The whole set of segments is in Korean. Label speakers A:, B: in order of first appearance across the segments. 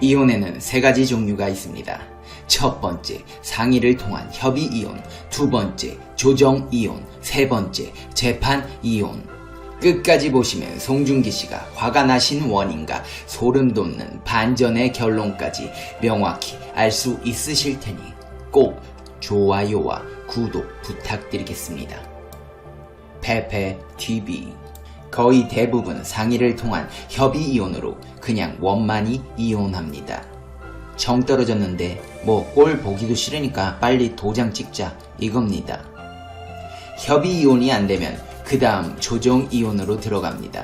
A: 이혼에는 세 가지 종류가 있습니다. 첫 번째, 상의를 통한 협의 이혼. 두 번째, 조정 이혼. 세 번째, 재판 이혼. 끝까지 보시면 송중기 씨가 화가 나신 원인과 소름 돋는 반전의 결론까지 명확히 알 수 있으실 테니 꼭 좋아요와 구독 부탁드리겠습니다. 페페 TV 거의 대부분 상의를 통한 협의 이혼으로 그냥 원만히 이혼합니다. 정 떨어졌는데 뭐 꼴 보기도 싫으니까 빨리 도장 찍자 이겁니다. 협의 이혼이 안 되면 그 다음 조정 이혼으로 들어갑니다.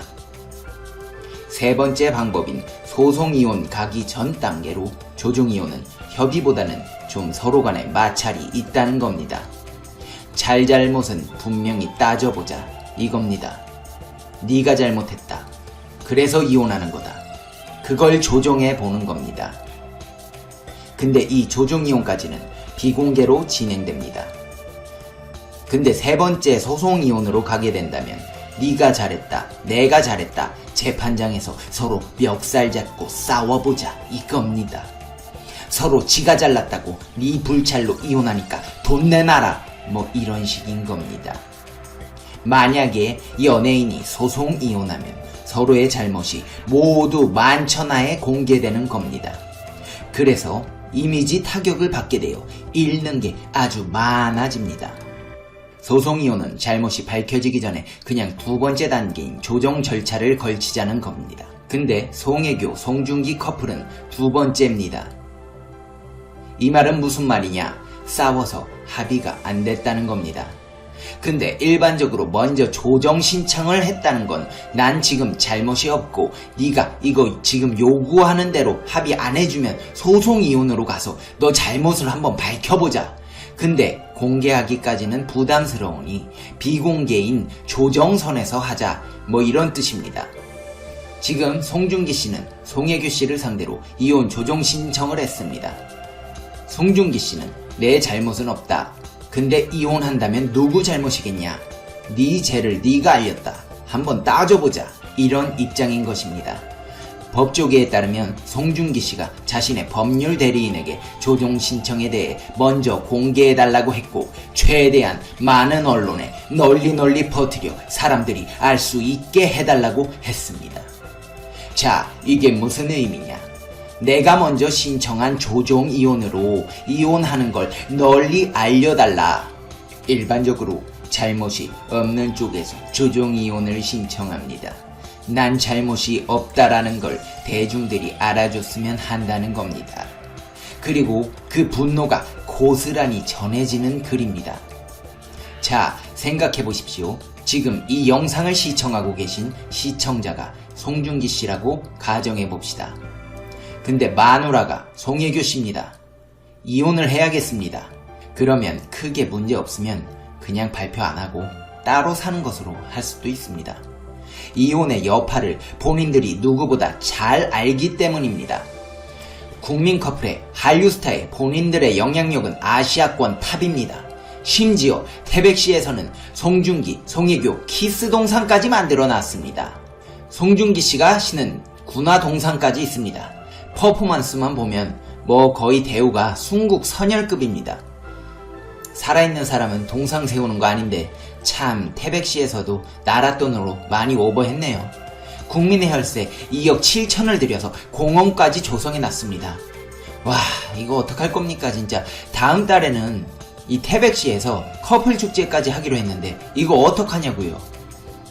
A: 세 번째 방법인 소송 이혼 가기 전 단계로 조정 이혼은 협의보다는 좀 서로 간에 마찰이 있다는 겁니다. 잘잘못은 분명히 따져보자 이겁니다. 네가 잘못했다. 그래서 이혼하는 거다. 그걸 조정해 보는 겁니다. 근데 이 조정 이혼까지는 비공개로 진행됩니다. 근데 세 번째 소송 이혼으로 가게 된다면 네가 잘했다, 내가 잘했다, 재판장에서 서로 멱살 잡고 싸워보자 이겁니다. 서로 지가 잘났다고 네 불찰로 이혼하니까 돈 내놔라 뭐 이런 식인 겁니다. 만약에 연예인이 소송 이혼하면 서로의 잘못이 모두 만천하에 공개되는 겁니다. 그래서 이미지 타격을 받게 되어 잃는 게 아주 많아집니다. 소송 이혼은 잘못이 밝혀지기 전에 그냥 두 번째 단계인 조정 절차를 걸치자는 겁니다. 근데 송혜교, 송중기 커플은 두 번째입니다. 이 말은 무슨 말이냐? 싸워서 합의가 안 됐다는 겁니다. 근데 일반적으로 먼저 조정 신청을 했다는 건 난 지금 잘못이 없고 네가 이거 지금 요구하는 대로 합의 안 해주면 소송 이혼으로 가서 너 잘못을 한번 밝혀보자. 근데 공개하기까지는 부담스러우니 비공개인 조정선에서 하자 뭐 이런 뜻입니다. 지금 송중기 씨는 송혜교 씨를 상대로 이혼 조정 신청을 했습니다. 송중기 씨는 내 잘못은 없다. 근데 이혼한다면 누구 잘못이겠냐? 네 죄를 네가 알렸다. 한번 따져보자. 이런 입장인 것입니다. 법조계에 따르면 송중기 씨가 자신의 법률 대리인에게 조정 신청에 대해 먼저 공개해달라고 했고 최대한 많은 언론에 널리 널리 퍼뜨려 사람들이 알 수 있게 해달라고 했습니다. 자, 이게 무슨 의미냐? 내가 먼저 신청한 조정 이혼으로 이혼하는 걸 널리 알려달라. 일반적으로 잘못이 없는 쪽에서 조정 이혼을 신청합니다. 난 잘못이 없다라는 걸 대중들이 알아줬으면 한다는 겁니다. 그리고 그 분노가 고스란히 전해지는 글입니다. 자, 생각해 보십시오. 지금 이 영상을 시청하고 계신 시청자가 송중기 씨라고 가정해 봅시다. 근데 마누라가 송혜교 씨입니다. 이혼을 해야겠습니다. 그러면 크게 문제 없으면 그냥 발표 안 하고 따로 사는 것으로 할 수도 있습니다. 이혼의 여파를 본인들이 누구보다 잘 알기 때문입니다. 국민 커플의 한류 스타의 본인들의 영향력은 아시아권 탑입니다. 심지어 태백시에서는 송중기, 송혜교 키스 동상까지 만들어 놨습니다. 송중기 씨가 신은 군화 동상까지 있습니다. 퍼포먼스만 보면 뭐 거의 대우가 순국 선열급입니다. 살아있는 사람은 동상 세우는 거 아닌데 참 태백시에서도 나라 돈으로 많이 오버했네요. 국민의 혈세 2억 7천을 들여서 공원까지 조성해 놨습니다. 와 이거 어떡할 겁니까 진짜 다음 달에는 이 태백시에서 커플 축제까지 하기로 했는데 이거 어떡하냐고요.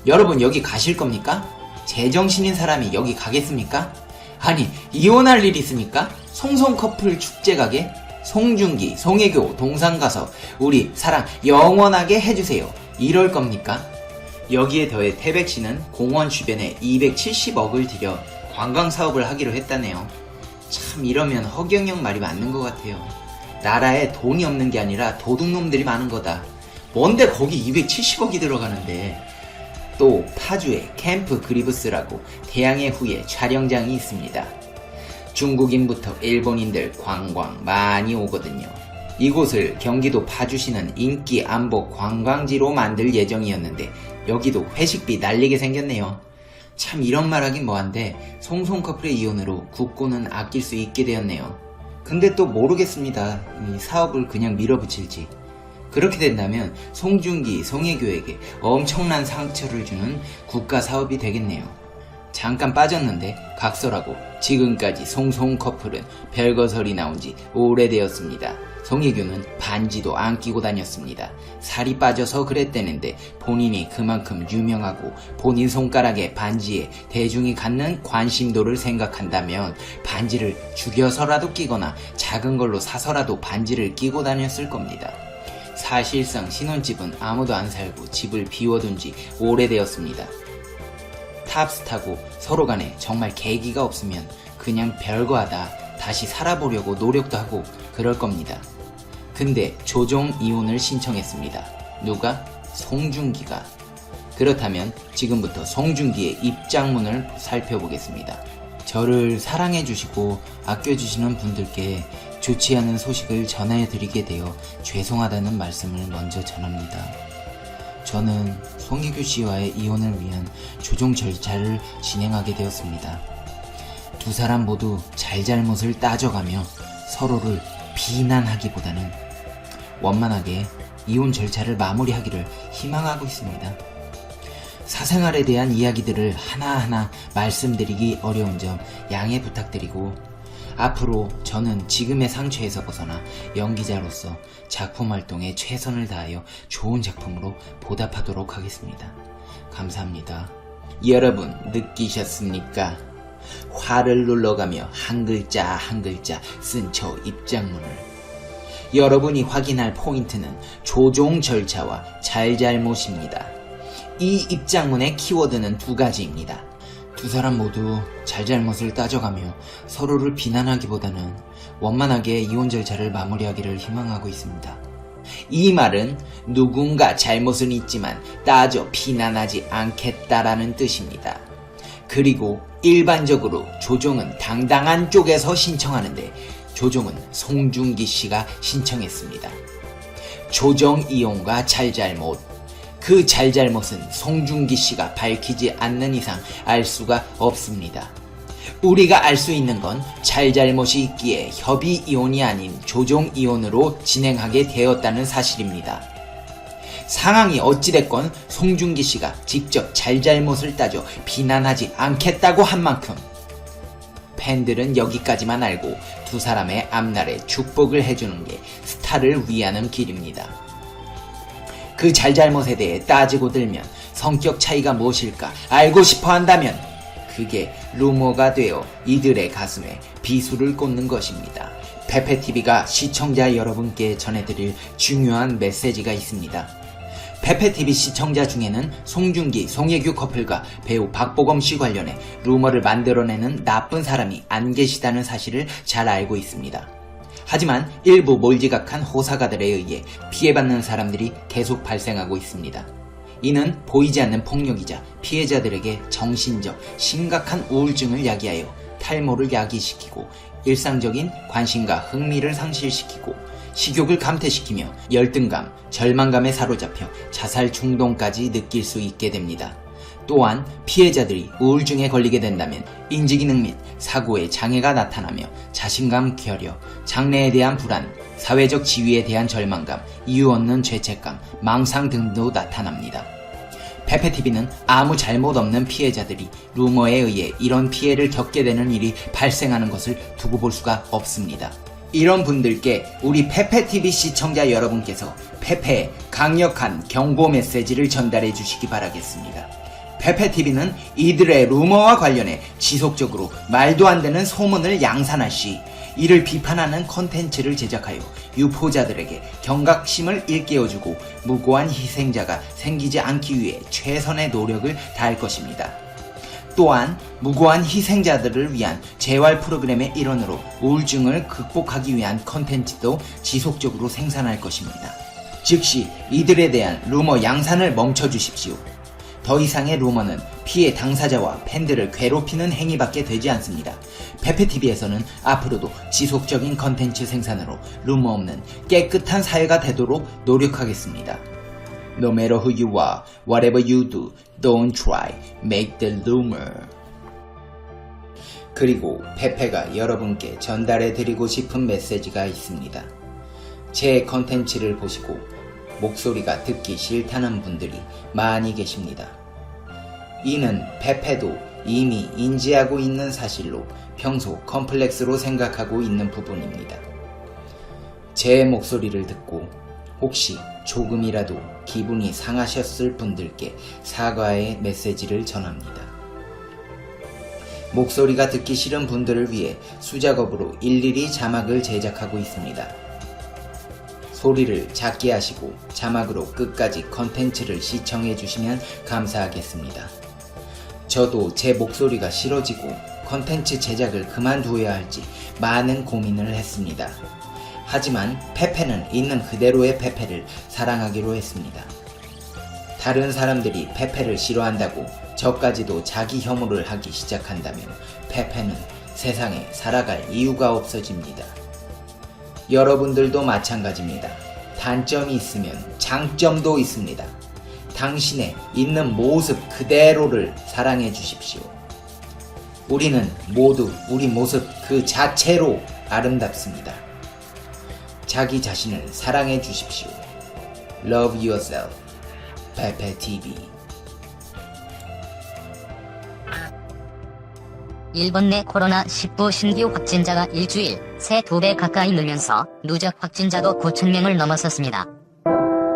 A: 여러분 여기 가실 겁니까? 제정신인 사람이 여기 가겠습니까? 아니 이혼할 일 있습니까? 송송 커플 축제 가게? 송중기, 송혜교, 동상 가서 우리 사랑 영원하게 해주세요. 이럴 겁니까? 여기에 더해 태백시는 공원 주변에 270억을 들여 관광 사업을 하기로 했다네요. 참 이러면 허경영 말이 맞는 것 같아요. 나라에 돈이 없는 게 아니라 도둑놈들이 많은 거다. 뭔데 거기 270억이 들어가는데. 또 파주에 캠프 그리브스라고 태양의 후예 촬영장이 있습니다. 중국인부터 일본인들 관광 많이 오거든요. 이곳을 경기도 파주시는 인기 안보 관광지로 만들 예정이었는데 여기도 회식비 날리게 생겼네요. 참 이런 말 하긴 뭐한데 송송 커플의 이혼으로 국고는 아낄 수 있게 되었네요. 근데 또 모르겠습니다. 이 사업을 그냥 밀어붙일지. 그렇게 된다면 송중기, 송혜교에게 엄청난 상처를 주는 국가 사업이 되겠네요. 잠깐 빠졌는데 각설하고 지금까지 송송 커플은 별거설이 나온 지 오래되었습니다. 송혜교는 반지도 안 끼고 다녔습니다. 살이 빠져서 그랬대는데 본인이 그만큼 유명하고 본인 손가락에 반지에 대중이 갖는 관심도를 생각한다면 반지를 죽여서라도 끼거나 작은 걸로 사서라도 반지를 끼고 다녔을 겁니다. 사실상 신혼집은 아무도 안 살고 집을 비워둔 지 오래되었습니다. 탑스타고 서로 간에 정말 계기가 없으면 그냥 별거 하다 다시 살아보려고 노력도 하고 그럴 겁니다. 근데 조종 이혼을 신청했습니다. 누가? 송중기가. 그렇다면 지금부터 송중기의 입장문을 살펴보겠습니다. 저를 사랑해주시고 아껴주시는 분들께 좋지 않은 소식을 전해드리게 되어 죄송하다는 말씀을 먼저 전합니다. 저는 송혜교 씨와의 이혼을 위한 조종 절차를 진행하게 되었습니다. 두 사람 모두 잘잘못을 따져가며 서로를 비난하기보다는 원만하게 이혼 절차를 마무리하기를 희망하고 있습니다. 사생활에 대한 이야기들을 하나하나 말씀드리기 어려운 점 양해 부탁드리고 앞으로 저는 지금의 상처에서 벗어나 연기자로서 작품 활동에 최선을 다하여 좋은 작품으로 보답하도록 하겠습니다. 감사합니다. 여러분 느끼셨습니까? 화를 눌러가며 한 글자 한 글자 쓴 저 입장문을 여러분이 확인할 포인트는 조종 절차와 잘잘못입니다. 이 입장문의 키워드는 두 가지입니다. 두 사람 모두 잘잘못을 따져가며 서로를 비난하기보다는 원만하게 이혼 절차를 마무리하기를 희망하고 있습니다. 이 말은 누군가 잘못은 있지만 따져 비난하지 않겠다라는 뜻입니다. 그리고 일반적으로 조종은 당당한 쪽에서 신청하는데 조종은 송중기 씨가 신청했습니다. 조정 이용과 잘잘못 그 잘잘못은 송중기 씨가 밝히지 않는 이상 알 수가 없습니다. 우리가 알 수 있는 건 잘잘못이 있기에 협의 이혼이 아닌 조종 이혼으로 진행하게 되었다는 사실입니다. 상황이 어찌됐건 송중기 씨가 직접 잘잘못을 따져 비난하지 않겠다고 한 만큼 팬들은 여기까지만 알고 두 사람의 앞날에 축복을 해주는 게 스타를 위하는 길입니다. 그 잘잘못에 대해 따지고 들면 성격 차이가 무엇일까 알고 싶어 한다면 그게 루머가 되어 이들의 가슴에 비수를 꽂는 것입니다. 페페TV가 시청자 여러분께 전해드릴 중요한 메시지가 있습니다. 페페TV 시청자 중에는 송중기, 송혜교 커플과 배우 박보검 씨 관련해 루머를 만들어내는 나쁜 사람이 안 계시다는 사실을 잘 알고 있습니다. 하지만 일부 몰지각한 호사가들에 의해 피해받는 사람들이 계속 발생하고 있습니다. 이는 보이지 않는 폭력이자 피해자들에게 정신적, 심각한 우울증을 야기하여 탈모를 야기시키고 일상적인 관심과 흥미를 상실시키고 식욕을 감퇴시키며 열등감, 절망감에 사로잡혀 자살 충동까지 느낄 수 있게 됩니다. 또한 피해자들이 우울증에 걸리게 된다면 인지기능 및 사고에 장애가 나타나며 자신감 결여, 장래에 대한 불안, 사회적 지위에 대한 절망감, 이유 없는 죄책감, 망상 등도 나타납니다. 페페TV는 아무 잘못 없는 피해자들이 루머에 의해 이런 피해를 겪게 되는 일이 발생하는 것을 두고 볼 수가 없습니다. 이런 분들께 우리 페페TV 시청자 여러분께서 페페의 강력한 경고 메시지를 전달해 주시기 바라겠습니다. 페페TV는 이들의 루머와 관련해 지속적으로 말도 안 되는 소문을 양산할 시 이를 비판하는 컨텐츠를 제작하여 유포자들에게 경각심을 일깨워주고 무고한 희생자가 생기지 않기 위해 최선의 노력을 다할 것입니다. 또한 무고한 희생자들을 위한 재활 프로그램의 일원으로 우울증을 극복하기 위한 컨텐츠도 지속적으로 생산할 것입니다. 즉시 이들에 대한 루머 양산을 멈춰 주십시오. 더 이상의 루머는 피해 당사자와 팬들을 괴롭히는 행위밖에 되지 않습니다. 페페TV에서는 앞으로도 지속적인 컨텐츠 생산으로 루머 없는 깨끗한 사회가 되도록 노력하겠습니다. No matter who you are, whatever you do, don't try. Make the rumor. 그리고 페페가 여러분께 전달해 드리고 싶은 메시지가 있습니다. 제 컨텐츠를 보시고 목소리가 듣기 싫다는 분들이 많이 계십니다. 이는 페페도 이미 인지하고 있는 사실로 평소 컴플렉스로 생각하고 있는 부분입니다. 제 목소리를 듣고 혹시 조금이라도 기분이 상하셨을 분들께 사과의 메시지를 전합니다. 목소리가 듣기 싫은 분들을 위해 수작업으로 일일이 자막을 제작하고 있습니다. 소리를 작게 하시고 자막으로 끝까지 컨텐츠를 시청해 주시면 감사하겠습니다. 저도 제 목소리가 싫어지고 컨텐츠 제작을 그만두어야 할지 많은 고민을 했습니다. 하지만 페페는 있는 그대로의 페페를 사랑하기로 했습니다. 다른 사람들이 페페를 싫어한다고 저까지도 자기 혐오를 하기 시작한다면 페페는 세상에 살아갈 이유가 없어집니다. 여러분들도 마찬가지입니다. 단점이 있으면 장점도 있습니다. 당신의 있는 모습 그대로를 사랑해 주십시오. 우리는 모두 우리 모습 그 자체로 아름답습니다. 자기 자신을 사랑해 주십시오. Love yourself. 페페 TV.
B: 일본 내 코로나19 신규 확진자가 일주일 새 두 배 가까이 늘면서 누적 확진자도 9천명을 넘어섰습니다.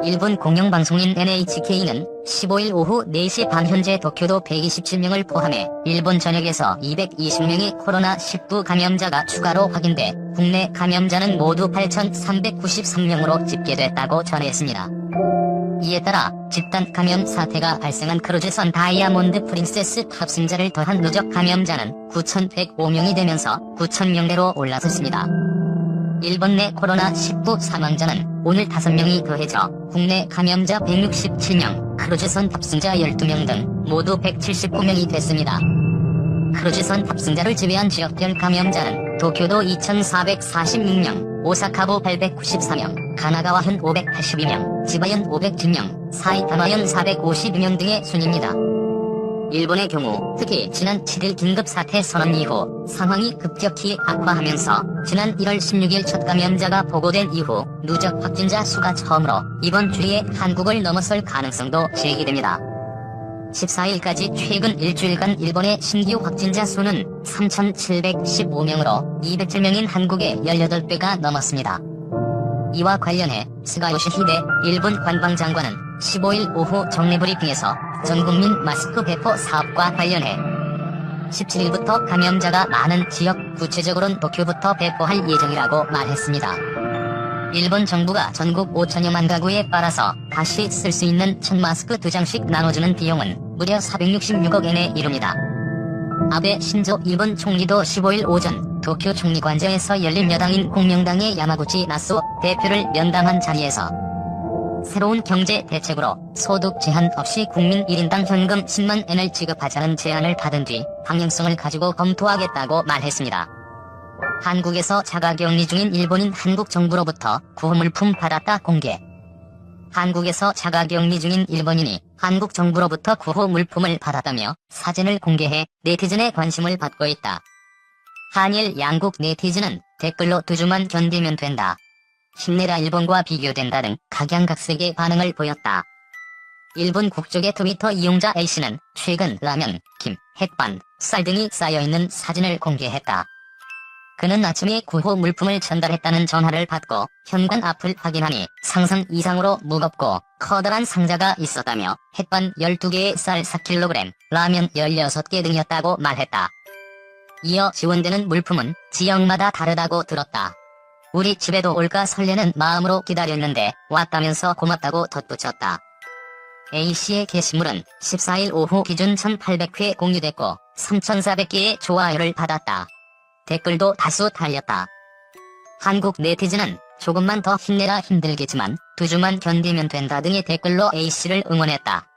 B: 일본 공영방송인 NHK는 15일 오후 4시 반 현재 도쿄도 127명을 포함해 일본 전역에서 220명의 코로나19 감염자가 추가로 확인돼 국내 감염자는 모두 8,393명으로 집계됐다고 전했습니다. 이에 따라 집단 감염 사태가 발생한 크루즈선 다이아몬드 프린세스 탑승자를 더한 누적 감염자는 9,105명이 되면서 9,000명대로 올라섰습니다. 일본 내 코로나19 사망자는 오늘 5명이 더해져 국내 감염자 167명, 크루즈선 탑승자 12명 등 모두 179명이 됐습니다. 크루즈선 탑승자를 제외한 지역별 감염자는 도쿄도 2,446명, 오사카도 894명, 가나가와 현 582명, 지바현 510명, 사이타마현 452명 등의 순입니다. 일본의 경우 특히 지난 7일 긴급 사태 선언 이후 상황이 급격히 악화하면서 지난 1월 16일 첫 감염자가 보고된 이후 누적 확진자 수가 처음으로 이번 주에 한국을 넘어설 가능성도 제기됩니다. 14일까지 최근 일주일간 일본의 신규 확진자 수는 3,715명으로 207명인 한국의 18배가 넘었습니다. 이와 관련해 스가 요시 히데 일본 관방장관은 15일 오후 정례 브리핑에서 전국민 마스크 배포 사업과 관련해 17일부터 감염자가 많은 지역 구체적으로는 도쿄부터 배포할 예정이라고 말했습니다. 일본 정부가 전국 5천여만 가구에 빨아서 다시 쓸 수 있는 천 마스크 두 장씩 나눠주는 비용은 무려 466억 엔에 이릅니다. 아베 신조 일본 총리도 15일 오전 도쿄 총리관저에서 열린 여당인 공명당의 야마구치 나스오 대표를 면담한 자리에서 새로운 경제 대책으로 소득 제한 없이 국민 1인당 현금 10만 엔을 지급하자는 제안을 받은 뒤 방향성을 가지고 검토하겠다고 말했습니다. 한국에서 자가격리 중인 일본인 한국 정부로부터 구호물품 받았다 공개. 한국에서 자가격리 중인 일본인이 한국 정부로부터 구호 물품을 받았다며 사진을 공개해 네티즌의 관심을 받고 있다. 한일 양국 네티즌은 댓글로 두 주만 견디면 된다. 힘내라 일본과 비교된다 등 각양각색의 반응을 보였다. 일본 국적의 트위터 이용자 A씨는 최근 라면, 김, 햇반, 쌀 등이 쌓여있는 사진을 공개했다. 그는 아침에 구호 물품을 전달했다는 전화를 받고 현관 앞을 확인하니 상상 이상으로 무겁고 커다란 상자가 있었다며 햇반 12개에 쌀 4kg, 라면 16개 등이었다고 말했다. 이어 지원되는 물품은 지역마다 다르다고 들었다. 우리 집에도 올까 설레는 마음으로 기다렸는데 왔다면서 고맙다고 덧붙였다. A씨의 게시물은 14일 오후 기준 1800회 공유됐고 3400개의 좋아요를 받았다. 댓글도 다수 달렸다. 한국 네티즌은 조금만 더 힘내라 힘들겠지만 두 주만 견디면 된다 등의 댓글로 A씨를 응원했다.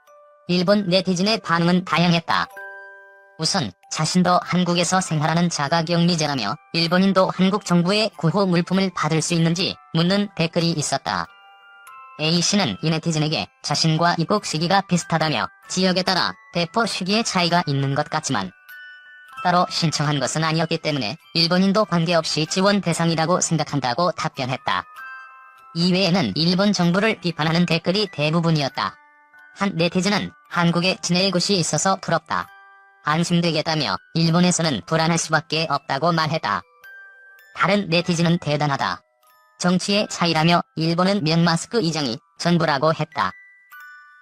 B: 일본 네티즌의 반응은 다양했다. 우선 자신도 한국에서 생활하는 자가격리자라며 일본인도 한국 정부의 구호 물품을 받을 수 있는지 묻는 댓글이 있었다. A씨는 이 네티즌에게 자신과 입국 시기가 비슷하다며 지역에 따라 배포 시기의 차이가 있는 것 같지만 따로 신청한 것은 아니었기 때문에 일본인도 관계없이 지원 대상이라고 생각한다고 답변했다. 이외에는 일본 정부를 비판하는 댓글이 대부분이었다. 한 네티즌은 한국에 지낼 곳이 있어서 부럽다. 안심되겠다며 일본에서는 불안할 수밖에 없다고 말했다. 다른 네티즌은 대단하다. 정치의 차이라며 일본은 면 마스크 이장이 전부라고 했다.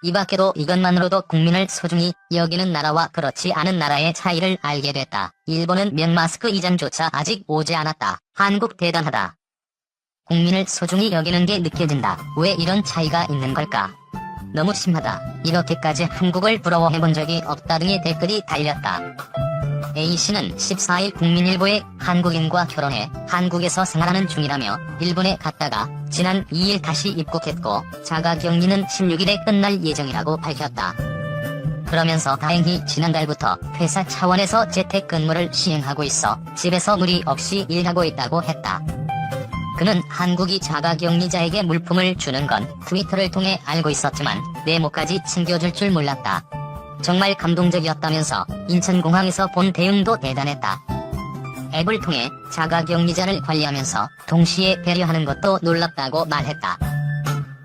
B: 이 밖에도 이것만으로도 국민을 소중히 여기는 나라와 그렇지 않은 나라의 차이를 알게 됐다. 일본은 면 마스크 이장조차 아직 오지 않았다. 한국 대단하다. 국민을 소중히 여기는 게 느껴진다. 왜 이런 차이가 있는 걸까? 너무 심하다. 이렇게까지 한국을 부러워해본 적이 없다 등의 댓글이 달렸다. A씨는 14일 국민일보에 한국인과 결혼해 한국에서 생활하는 중이라며 일본에 갔다가 지난 2일 다시 입국했고 자가격리는 16일에 끝날 예정이라고 밝혔다. 그러면서 다행히 지난달부터 회사 차원에서 재택근무를 시행하고 있어 집에서 무리 없이 일하고 있다고 했다. 그는 한국이 자가격리자에게 물품을 주는 건 트위터를 통해 알고 있었지만 네모까지 챙겨줄 줄 몰랐다. 정말 감동적이었다면서 인천공항에서 본 대응도 대단했다. 앱을 통해 자가격리자를 관리하면서 동시에 배려하는 것도 놀랍다고 말했다.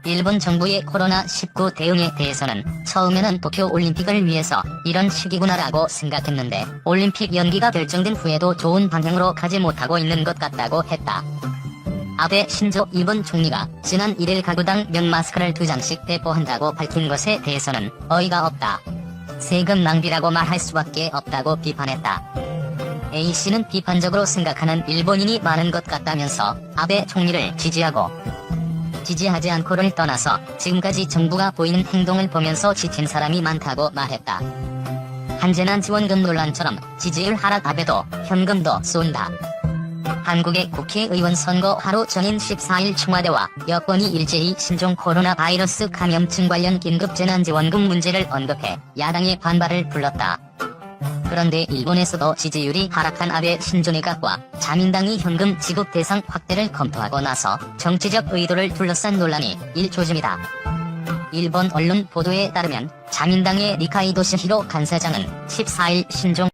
B: 일본 정부의 코로나19 대응에 대해서는 처음에는 도쿄 올림픽을 위해서 이런 시기구나라고 생각했는데 올림픽 연기가 결정된 후에도 좋은 방향으로 가지 못하고 있는 것 같다고 했다. 아베 신조 일본 총리가 지난 1일 가구당 면 마스크를 두 장씩 배포한다고 밝힌 것에 대해서는 어이가 없다. 세금 낭비라고 말할 수밖에 없다고 비판했다. A씨는 비판적으로 생각하는 일본인이 많은 것 같다면서 아베 총리를 지지하고 지지하지 않고를 떠나서 지금까지 정부가 보이는 행동을 보면서 지친 사람이 많다고 말했다. 한재난 지원금 논란처럼 지지율 하락 아베도 현금도 쏜다. 한국의 국회의원 선거 하루 전인 14일 청와대와 여권이 일제히 신종 코로나 바이러스 감염증 관련 긴급 재난지원금 문제를 언급해 야당의 반발을 불렀다. 그런데 일본에서도 지지율이 하락한 아베 신조내각과 자민당이 현금 지급 대상 확대를 검토하고 나서 정치적 의도를 둘러싼 논란이 일조짐이다. 일본 언론 보도에 따르면 자민당의 니카이 도시 히로 간사장은 14일 신종